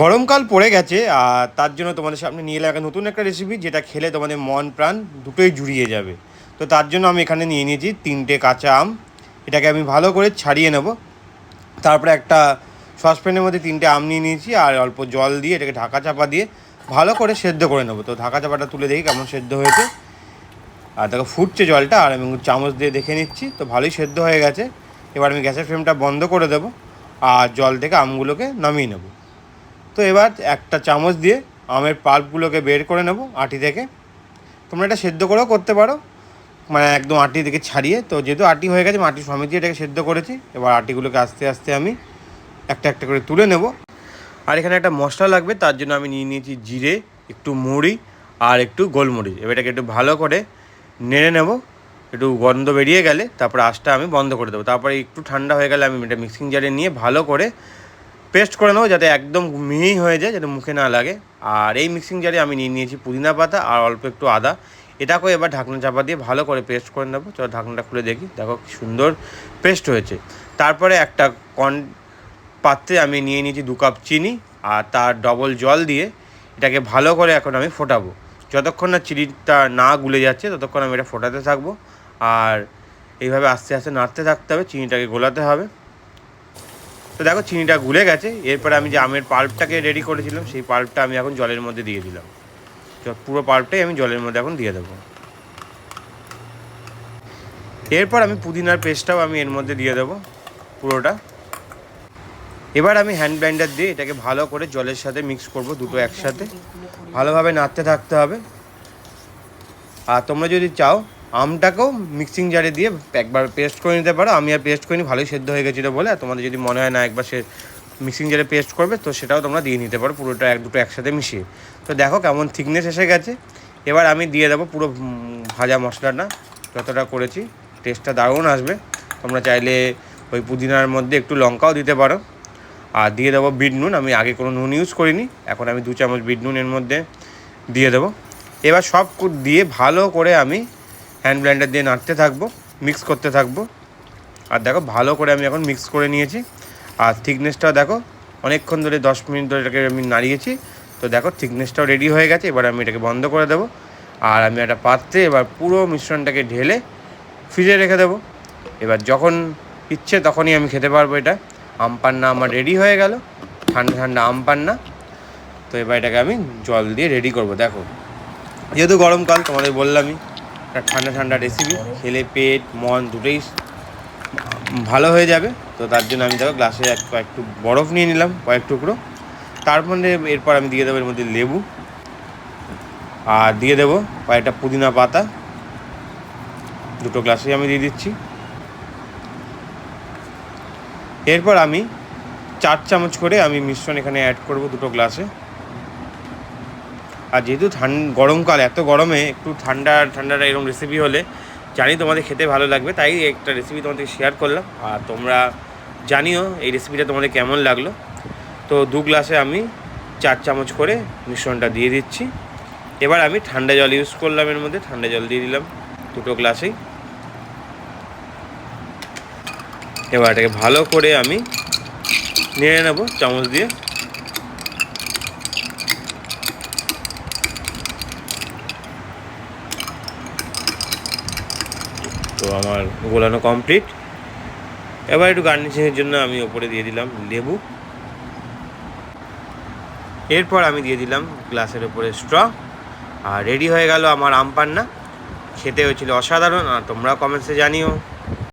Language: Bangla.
গরমকাল পড়ে গেছে, আর তার জন্য তোমাদের সামনে নিয়ে এলাম নতুন একটা রেসিপি যেটা খেলে তোমাদের মন প্রাণ দুটোই জুড়িয়ে যাবে। তো তার জন্য আমি এখানে নিয়ে নিয়েছি তিনটে কাঁচা আম। এটাকে আমি ভালো করে ছাড়িয়ে নেব। তারপরে একটা সসপ্যানের মধ্যে তিনটে আম নিয়ে নিয়েছি, আর অল্প জল দিয়ে এটাকে ঢাকা চাপা দিয়ে ভালো করে সেদ্ধ করে নেব। তো ঢাকা চাপাটা তুলে দেখি কেমন সেদ্ধ হয়েছে। আর দেখো ফুটছে জলটা, আর আমি চামচ দিয়ে দেখে নিচ্ছি। তো ভালোই সেদ্ধ হয়ে গেছে। এবার আমি গ্যাসের ফ্লেমটা বন্ধ করে দেবো, আর জল থেকে আমগুলোকে নামিয়ে নেব। তো এবার একটা চামচ দিয়ে আমের পাল্পগুলোকে বের করে নেব আটি থেকে। তোমরা এটা সেদ্ধ করেও করতে পারো। মানে একদম আটি থেকে ছাড়িয়ে, তো যেহেতু আটি হয়ে গেছে মাটি সমেত এটাকে সেদ্ধ করেছি। এবার আটিগুলোকে আস্তে আস্তে আমি একটা একটা করে তুলে নেব। আর এখানে একটা মশলা লাগবে, তার জন্য আমি নিয়ে নিয়েছি জিরে, একটু মুড়ি আর একটু গোলমরিচ। এবার এটাকে একটু ভালো করে নেড়ে নেব। একটু গন্ধ বেরিয়ে গেলে তারপর আঁচটা আমি বন্ধ করে দেবো। তারপরে একটু ঠান্ডা হয়ে গেলে আমি এটা মিক্সিং জারে নিয়ে ভালো করে পেস্ট করে নেব যাতে একদম মিহি হয়ে যায়, যাতে মুখে না লাগে। আর এই মিক্সিং জারে আমি নিয়ে নিয়েছি পুদিনা পাতা আর অল্প একটু আদা। এটাকেও এবার ঢাকনা চাপা দিয়ে ভালো করে পেস্ট করে নেব। চলো ঢাকনাটা খুলে দেখি। দেখো সুন্দর পেস্ট হয়েছে। তারপরে একটা কন পাত্রে আমি নিয়ে নিয়েছি দু কাপ চিনি আর তার ডবল জল দিয়ে এটাকে ভালো করে এখন আমি ফোটাবো। যতক্ষণ না চিনিটা না গুলে যাচ্ছে, ততক্ষণ আমি এটা ফোটাতে থাকব। আর এইভাবে আস্তে আস্তে নাড়তে থাকতে হবে, চিনিটাকে গোলাতে হবে। তো দেখো, চিনিটা গুলে গেছে। এরপরে আমি যে আমের পাল্পটাকে রেডি করেছিলাম, সেই পাল্পটা আমি এখন জলের মধ্যে দিয়ে দিলাম। পুরো পাল্পটাই আমি জলের মধ্যে এখন দিয়ে দেবো। এরপর আমি পুদিনার পেস্টটাও আমি এর মধ্যে দিয়ে দেবো, পুরোটা। এবার আমি হ্যান্ড ব্লাইন্ডার দিয়ে এটাকে ভালো করে জলের সাথে মিক্স করব দুটো একসাথে। ভালোভাবে নাড়তে থাকতে হবে। আর তোমরা যদি চাও আমটাকেও মিক্সিং জারে দিয়ে একবার পেস্ট করে নিতে পারো। আমি আর পেস্ট করিনি, ভালোই সেদ্ধ হয়ে গেছিল বলে। আর তোমাদের যদি মনে হয় না একবার সে মিক্সিং জারে পেস্ট করবে, তো সেটাও তোমরা দিয়ে নিতে পারো পুরোটা এক দুটো একসাথে মিশিয়ে। তো দেখো কেমন থিকনেস এসে গেছে। এবার আমি দিয়ে দেবো পুরো ভাজা মশলাটা, যতটা করেছি। টেস্টটা দারুণ আসবে। তোমরা চাইলে ওই পুদিনার মধ্যে একটু লঙ্কাও দিতে পারো। আর দিয়ে দেবো বিট নুন। আমি আগে কোনো নুন ইউজ করিনি। এখন আমি দু চামচ বিট নুন এর মধ্যে দিয়ে দেবো। এবার সব দিয়ে ভালো করে আমি হ্যান্ড ব্লেন্ডার দিয়ে নাড়তে থাকব মিক্স করতে থাকব। আর দেখো, ভালো করে আমি এখন মিক্স করে নিয়েছি। আর থিকনেসটাও দেখো, অনেকক্ষণ ধরে দশ মিনিট ধরে এটাকে আমি নাড়িয়েছি। তো দেখো থিকনেসটাও রেডি হয়ে গেছে, এবার আমি এটাকে বন্ধ করে দেবো। আর আমি একটা পাত্রে এবার পুরো মিশ্রণটাকে ঢেলে ফ্রিজে রেখে দেবো। এবার যখন ইচ্ছে তখনই আমি খেতে পারব এটা। আম পান্না আমার রেডি হয়ে গেল, ঠান্ডা ঠান্ডা আম পান্না তো এবার এটাকে আমি জল দিয়ে রেডি করব, দেখো। যেহেতু গরমকাল, তোমাদের বললামই। একটা ঠান্ডা ঠান্ডা রেসিপি খেলে পেট, মন দুটোই ভালো হয়ে যাবে। তো তার জন্য আমি দেখো গ্লাসে এক একটু বরফ নিয়ে নিলাম, কয়েক টুকরো। তারপরে এরপর আমি দিয়ে দেবো এর মধ্যে লেবু। আর দিয়ে দেবো কয়েকটা পুদিনা পাতা। দুটো গ্লাসে আমি দিয়ে দিচ্ছি। এরপর আমি চার চামচ করে আমি মিশ্রণ এখানে অ্যাড করব দুটো গ্লাসে আর যেহেতু ঠান্ডা গরমকাল, এত গরমে একটু ঠান্ডা ঠান্ডা এরকম রেসিপি হলে জানি তোমাদের খেতে ভালো লাগবে, তাই একটা রেসিপি তোমাদের শেয়ার করলাম। আর তোমরা জানিও এই রেসিপিটা তোমাদের কেমন লাগল। তো দু গ্লাসে আমি চার চামচ করে মিশ্রণটা দিয়ে দিচ্ছি। এবার আমি ঠান্ডা জল ইউজ করলাম এর মধ্যে, ঠান্ডা জল দিয়ে দিলাম দুটো গ্লাসেই এবার এটাকে ভালো করে আমি নেড়ে নেব, চামচ দিয়ে। তো আমার গোলানো কমপ্লিট এবার একটু গার্নিশিংয়ের জন্য আমি ওপরে দিয়ে দিলাম লেবু। এরপর আমি দিয়ে দিলাম গ্লাসের ওপরে স্ট্র আর রেডি হয়ে গেল আমার আম পান্না খেতে হয়েছিল অসাধারণ, আর তোমরা কমেন্টসে জানিও।